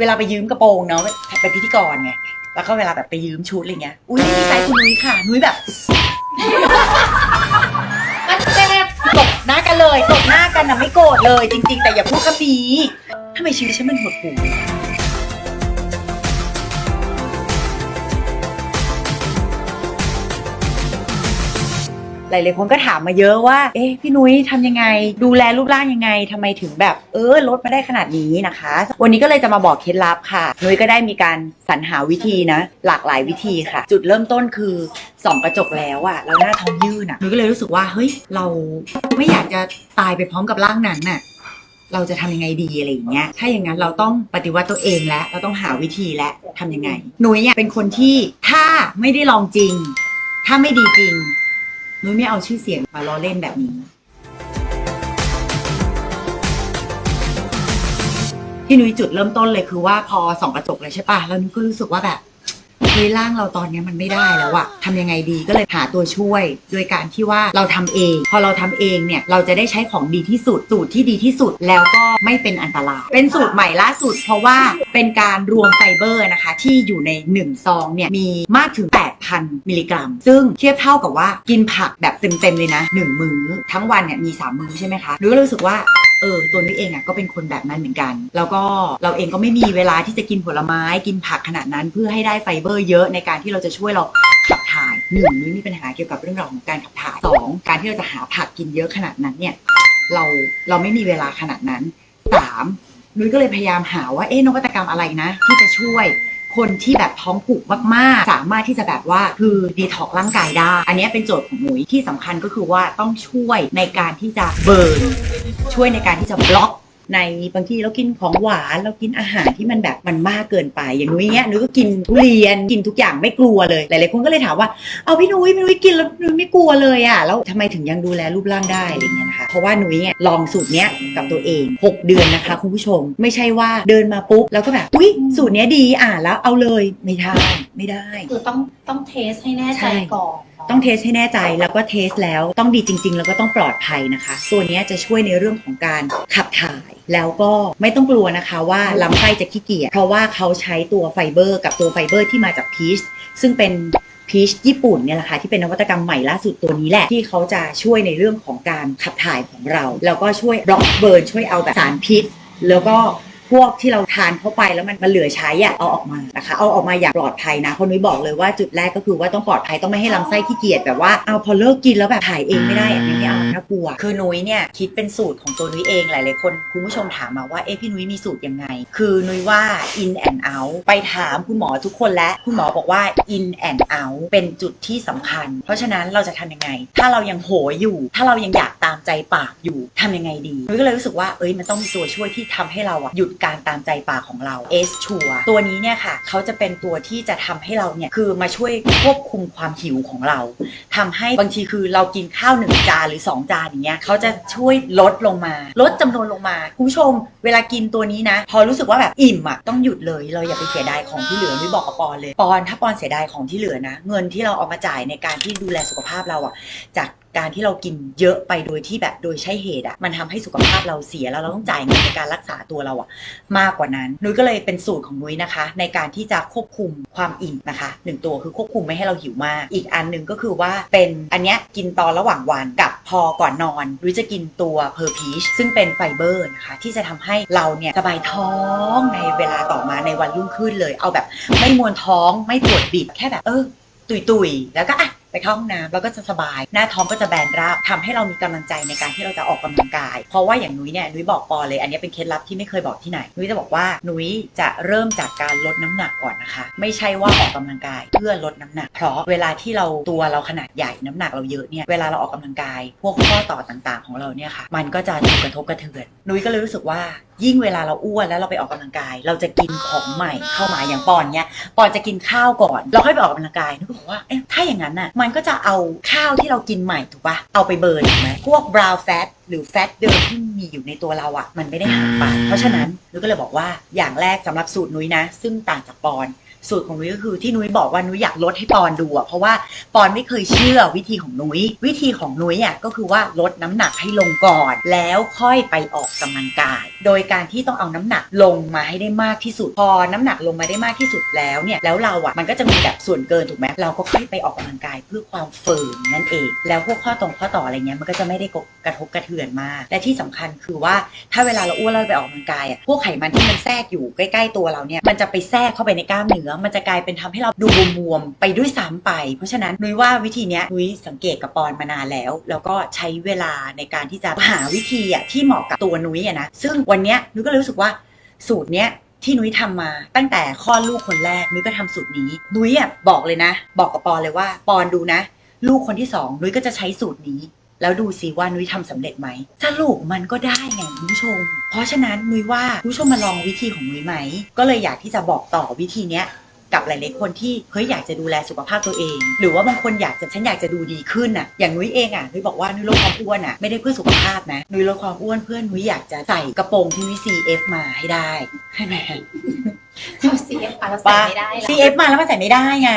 เวลาไปยืมกระโปรงเนาะเป็นพิธีกรไงแล้วก็เวลาแบบไปยืมชุดอะไรเงี้ยอุ้ยไม่มีไซคุณนุ้ยค่ะ นุ้ยแบบมันแบบตบหน้ากันเลยตบหน้ากันนะไม่โกรธเลย จริง ๆ แต่อย่าพูดคำนี้ทำไมชีวิตฉันมันหดหู่ หลาย ๆ คนก็ถามมาเยอะว่า เอ๊ะพี่นุ้ยทำยังไง ดูแลรูปร่างยังไงทำไมถึงแบบ เออลดมาได้ขนาดนี้นะคะ วันนี้ก็เลยจะมาบอกเคล็ดลับค่ะ นุ้ยก็ได้มีการสรรหาวิธีนะ หลากหลายวิธีค่ะ จุดเริ่มต้นคือส่องกระจกแล้วอะแล้วหน้าท้องยืดอะนุ้ยก็เลยรู้สึกว่าเฮ้ยเราไม่อยากจะตายไปพร้อมกับร่างนั้นน่ะเราจะทำยังไงดีอะไรอย่างเงี้ย ถ้าอย่างนั้นเราต้องปฏิวัติตัวเองแล้ว เราต้องหาวิธีแล้วทำยังไง หนุยเนี่ยเป็นคนที่ถ้าไม่ได้ลองจริง ถ้าไม่ดีจริง นุ้ยไม่เอาชื่อเสียงมาล้อเล่นแบบนี้ ที่นุ้ยจุดเริ่มต้นเลยคือว่าพอส่องกระจกเลยใช่ปะแล้วนุ้ยก็รู้สึกว่าแบบ เฮ้ยร่างเราตอนนี้มันไม่ได้แล้วอะทำยังไงดีก็เลยหาตัวช่วย โดยการที่ว่าเราทำเอง พอเราทำเองเนี่ยเราจะได้ใช้ของดีที่สุดสูตรที่ดีที่สุดแล้วก็ไม่เป็นอันตราย เป็นสูตรใหม่ล่าสุด เพราะว่าเป็นการรวมไฟเบอร์นะคะ ที่อยู่ใน 1 ซองเนี่ยมีมากถึง 8,000 มิลลิกรัม ซึ่งเทียบเท่ากับว่ากินผักแบบเต็มๆเลยนะหนึ่งมื้อ ทั้งวันเนี่ยมีสามมื้อใช่ไหมคะนุ้ยก็รู้สึกว่า เออตัวนุ้ยเองอะก็เป็นคนแบบนั้นเหมือนกัน แล้วก็เราเองก็ไม่มีเวลาที่จะกินผลไม้กินผักขนาดนั้น เพื่อให้ได้ไฟเบอร์เยอะในการที่เราจะช่วยเราขับถ่ายหนึ่งนุ้ยมีปัญหาเกี่ยวกับเรื่องราวของการขับถ่ายสองการที่เราจะหาผักกินเยอะขนาดนั้นเนี่ยเราเราไม่มีเวลาขนาดนั้นสามนุ้ยก็เลยพยายามหาว่าเอ๊ะนวัตกรรมอะไรนะ ที่จะช่วยคนที่แบบท้องผูกมาก ๆ สามารถที่จะแบบว่าคือดีท็อกร่างกายได้ อันนี้เป็นโจทย์ของหนุยที่สำคัญก็คือว่าต้องช่วยในการที่จะเบิร์น ช่วยในการที่จะบล็อกในบางทีเรากินของหวานเรากินอาหารที่มันแบบมันมากเกินไปอย่างนุ้ยเนี้ยนุ้ยก็กินทุเรียนกินทุกอย่างไม่กลัวเลย หลายๆคนก็เลยถามว่าเอาพี่นุ้ยพี่นุ้ยกินแล้วนุ้ยไม่กลัวเลยอะแล้วทำไมถึงยังดูแลรูปร่างได้อะไรเงี้ยนะคะเพราะว่านุ้ยเนี่ยลองสูตรเนี้ยกับตัวเอง 6 เดือนนะคะคุณผู้ชม ไม่ใช่ว่าเดินมาปุ๊บแล้วก็แบบอุ้ยสูตรเนี้ยดีอะแล้วเอาเลยไม่ได้ไม่ได้คือต้องต้องเทสให้แน่ใช่ใจก่อนเนาะ ต้องเทสให้แน่ใจแล้วก็เทสแล้วต้องดีจริง ๆ แล้วก็ต้องปลอดภัยนะคะ ตัวนี้จะช่วยในเรื่องของการขับถ่ายแล้วก็ไม่ต้องกลัวนะคะว่าลำไส้จะขี้เกียจเพราะว่าเขาใช้ตัวไฟเบอร์ กับตัวไฟเบอร์ที่มาจากพีชซึ่งเป็นพีชญี่ปุ่นเนี่ยแหละค่ะที่เป็นนวัตกรรมใหม่ล่าสุดตัวนี้แหละ ที่เขาจะช่วยในเรื่องของการขับถ่ายของเรา แล้วก็ช่วยบล็อกเบิร์นช่วยเอาแบบสารพิษ แล้วก็ พวกที่เราทานเข้าไปแล้วมันมันเหลือใช้อะเอาออกมานะคะ เอาออกมาอย่างปลอดภัยนะเพราะนุ้ยบอกเลยว่าจุดแรกก็คือว่าต้องปลอดภัยต้องไม่ให้ลำไส้ขี้เกียจแบบว่าเอาพอเลิกกินแล้วแบบถ่ายเองไม่ได้อันนี้ไม่เอาน่ากลัว คือนุ้ยเนี่ยคิดเป็นสูตรของตัวนุ้ยเองหลายๆคนคุณผู้ชมถามมาว่าเอ๊ะพี่นุ้ยมีสูตรยังไง คือนุ้ยว่า in and out ไปถามคุณหมอทุกคนแล้วคุณหมอบอกว่า in and out เป็นจุดที่สำคัญ เพราะฉะนั้นเราจะทำยังไง ถ้าเรายังโหยอยู่ ถ้าเรายังอยากตามใจปากอยู่ทำยังไงดีนุ้ยก็เลยรู้สึกว่าเอ้ยมันต้องมีตัวช่วยที่ทำให้เราอะหยุดการตามใจปากของเรา S ชัวตัวนี้เนี่ยค่ะเขาจะเป็นตัวที่จะทำให้เราเนี่ยคือมาช่วยควบคุมความหิวของเราทำให้บางทีคือเรากินข้าวหนึ่งจานหรือสองจานอย่างเงี้ยเขาจะช่วยลดลงมา ลดจำนวนลงมาคุณผู้ชม เวลากินตัวนี้นะ พอรู้สึกว่าแบบอิ่มอะต้องหยุดเลย เราอย่าไปเสียดายของที่เหลือนุ้ยบอกกับปอนเลยปอนถ้าปอนเสียดายของที่เหลือนะ เงินที่เราเอามาจ่ายในการที่ดูแลสุขภาพเราอะจาก การที่เรากินเยอะไปโดยที่แบบโดยใช่เหตุอะมันทำให้สุขภาพเราเสียแล้วเราต้องจ่ายเงินในการรักษาตัวเราอะมากกว่านั้นนุ้ยก็เลยเป็นสูตรของนุ้ยนะคะ ในการที่จะควบคุมความอิ่มนะคะหนึ่งตัวคือควบคุมไม่ให้เราหิวมาก อีกอันหนึ่งก็คือว่าเป็นอันเนี้ยกินตอนระหว่างวันกับพอก่อนนอนนุ้ยจะกินตัวเพอร์พีชซึ่งเป็นไฟเบอร์นะคะ ที่จะทำให้เราเนี่ยสบายท้องในเวลาต่อมาในวันรุ่งขึ้นเลย เอาแบบไม่มวนท้องไม่ปวดบิดแค่แบบเออตุยตุยๆแล้วก็อะ ไปเข้าห้องน้ำแล้วก็จะสบาย หน้าท้องก็จะแบนราบทำให้เรามีกำลังใจในการที่เราจะออกกำลังกาย เพราะว่าอย่างนุ้ยเนี่ยนุ้ยบอกปอเลยอันนี้เป็นเคล็ดลับที่ไม่เคยบอกที่ไหน นุ้ยจะบอกว่านุ้ยจะเริ่มจากการลดน้ำหนักก่อนนะคะ ไม่ใช่ว่าออกกำลังกายเพื่อลดน้ำหนัก เพราะเวลาที่เราตัวเราขนาดใหญ่น้ำหนักเราเยอะเนี่ยเวลาเราออกกำลังกาย พวกข้อต่อต่างๆ ของเราเนี่ยค่ะ มันก็จะถูกกระทบกระเทือนนุ้ยก็เลยรู้สึกว่า ยิ่งเวลาเราอ้วนแล้วเราไปออกกำลังกาย เราจะกินของใหม่เข้ามาอย่างปอนเนี่ยปอนจะกินข้าวก่อนเราค่อยไปออกกำลังกายนึกบอกว่าเอ๊ะถ้าอย่างนั้นน่ะมันก็จะเอาข้าวที่เรากินใหม่ถูกปะเอาไปเบิร์นถูกไหมพวกบราวด์แฟตหรือแฟตเดิมที่มีอยู่ในตัวเราอะ่ะมันไม่ได้หายไปเพราะฉะนั้นนุ้ยก็เลยบอกว่าอย่างแรกสำหรับสูตรนุ้ยนะ ซึ่งต่างจากปอน สูตรของนุ้ยก็คือที่นุ้ยบอกว่านุ้ยอยากลดให้ปอนดูอะเพราะว่าปอนไม่เคยเชื่อวิธีของนุ้ยวิธีของนุ้ยอะก็คือว่าลดน้ำหนักให้ลงก่อน แล้วค่อยไปออกกำลังกาย โดยการที่ต้องเอาน้ำหนักลงมาให้ได้มากที่สุด พอน้ำหนักลงมาได้มากที่สุดแล้วเนี่ยแล้วเราอะมันก็จะมีแบบส่วนเกินถูกไหมเราก็ค่อยไปออกกำลังกายเพื่อความเฟิร์มนั่นเอง แล้วพวกข้อตรงข้อต่ออะไรเงี้ยมันก็จะไม่ได้กระทบกระเทือนมากและที่สำคัญคือว่าถ้าเวลาเราอ้วนเราไปออกกำลังกายอะพวกไขมันที่มันแทรกอยู่ใกล้ ๆ ตัวเราเนี่ยมันจะไปแทรกเข้าไปในกล้ามเนื้อมันจะกลายเป็นทำให้เราดูบวมๆไปด้วยซ้ำไป เพราะฉะนั้นนุ้ยว่าวิธีนี้นุ้ยสังเกตกับปอนมานานแล้ว แล้วก็ใช้เวลาในการที่จะหาวิธีอะที่เหมาะกับตัวนุ้ยอะนะซึ่งวันนี้นุ้ยก็เลยรู้สึกว่าสูตรเนี้ยที่นุ้ยทำมาตั้งแต่คลอดลูกคนแรกนุ้ยก็ทำสูตรนี้ นุ้ยอะบอกเลยนะ บอกกับปอนเลยว่า ปอนดูนะ ลูกคนที่สองนุ้ยก็จะใช้สูตรนี้ แล้วดูสิว่านุ้ยทำสำเร็จไหมสรุปมันก็ได้ไงคุณผู้ชม เพราะฉะนั้นนุ้ยว่าคุณผู้ชมมาลองวิธีของนุ้ยไหม ก็เลยอยากที่จะบอกต่อวิธีเนี้ยกับหลายๆคนที่เฮ้ยอยากจะดูแลสุขภาพตัวเอง หรือว่าบางคนอยากจะฉันอยากจะดูดีขึ้นน่ะอย่างนุ้ยเองอะนุ้ยบอกว่านุ้ยลดความอ้วนอะไม่ได้เพื่อสุขภาพนะนุ้ยลดความอ้วนเพื่อนุ้ยอยากจะใส่กระโปรงที่นุ้ย CF มาให้ได้ใช่ไหมเรา CF มาเราใส่ไม่ได้ละ CF มาแล้วมันใส่ไม่ได้ไง